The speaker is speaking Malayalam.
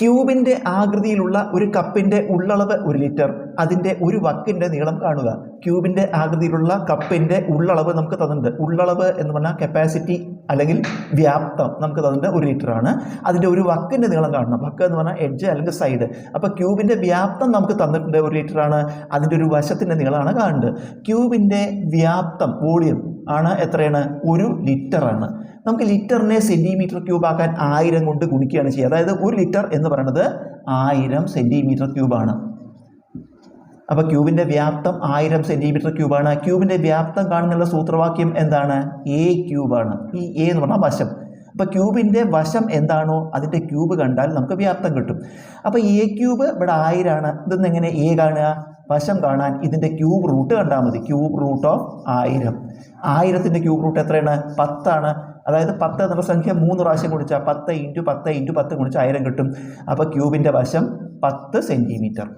ക്യൂബിന്റെ ആകൃതിയിലുള്ള ഒരു കപ്പിന്റെ ഉള്ളളവ് ഒരു ലിറ്റർ. അതിന്റെ ഒരു വക്കിന്റെ നീളം കാണുക. ക്യൂബിന്റെ ആകൃതിയിലുള്ള കപ്പിന്റെ ഉള്ളളവ് നമുക്ക് തന്നിട്ടുണ്ട്. ഉള്ളളവ് എന്ന് പറഞ്ഞാൽ കപ്പാസിറ്റി അല്ലെങ്കിൽ വ്യാപ്തം നമുക്ക് തന്നിട്ട് ഒരു ലിറ്ററാണ് അതിന്റെ ഒരു വക്കിന്റെ നീളം കാണണം. വക്ക് എന്ന് പറഞ്ഞാൽ എഡ്ജ് അല്ലെങ്കിൽ സൈഡ് അപ്പോൾ ക്യൂബിന്റെ വ്യാപ്തം നമുക്ക് തന്നിട്ടുണ്ട് ഒരു ലിറ്ററാണ് അതിന്റെ ഒരു വശത്തിന്റെ നീളമാണ് കാണേണ്ടത്. ക്യൂബിന്റെ വ്യാപ്തം വോളിയം ആണ് എത്രയാണ്? ഒരു ലിറ്ററാണ് നമുക്ക് ലിറ്ററിനെ സെന്റിമീറ്റർ ക്യൂബ് ആക്കാൻ ആയിരം കൊണ്ട് ഗുണിക്കുകയാണ് ചെയ്യുക. അതായത് ഒരു ലിറ്റർ എന്ന് പറയുന്നത് ആയിരം സെന്റിമീറ്റർ ക്യൂബാണ് അപ്പോൾ ക്യൂബിന്റെ വ്യാപ്തം ആയിരം സെന്റിമീറ്റർ ക്യൂബാണ് ക്യൂബിന്റെ വ്യാപ്തം കാണുന്നുള്ള സൂത്രവാക്യം എന്താണ്? എ ക്യൂബാണ് ഈ എ എന്ന് പറഞ്ഞാൽ വശം. അപ്പോൾ ക്യൂബിന്റെ വശം എന്താണോ അതിന്റെ ക്യൂബ് കണ്ടാൽ നമുക്ക് വ്യാപ്തം കിട്ടും. അപ്പോൾ എ ക്യൂബ് ഇവിടെ ആയിരമാണ് ഇതൊന്ന് എങ്ങനെ എ കാണുക? വശം കാണാൻ ഇതിന്റെ ക്യൂബ് റൂട്ട് കണ്ടാൽ മതി. ക്യൂബ് റൂട്ട് ഓഫ് ആയിരം. ആയിരത്തിന്റെ ക്യൂബ് റൂട്ട് എത്രയാണ്? പത്താണ്. അതായത് പത്ത് എന്നുള്ള സംഖ്യ മൂന്ന് പ്രാവശ്യം ഗുണിച്ചാൽ പത്ത് ഇന്റു പത്ത് ഇന്റു പത്ത് കുടിച്ചാൽ ആയിരം കിട്ടും. അപ്പോൾ ക്യൂബിന്റെ വശം പത്ത് സെന്റിമീറ്റർ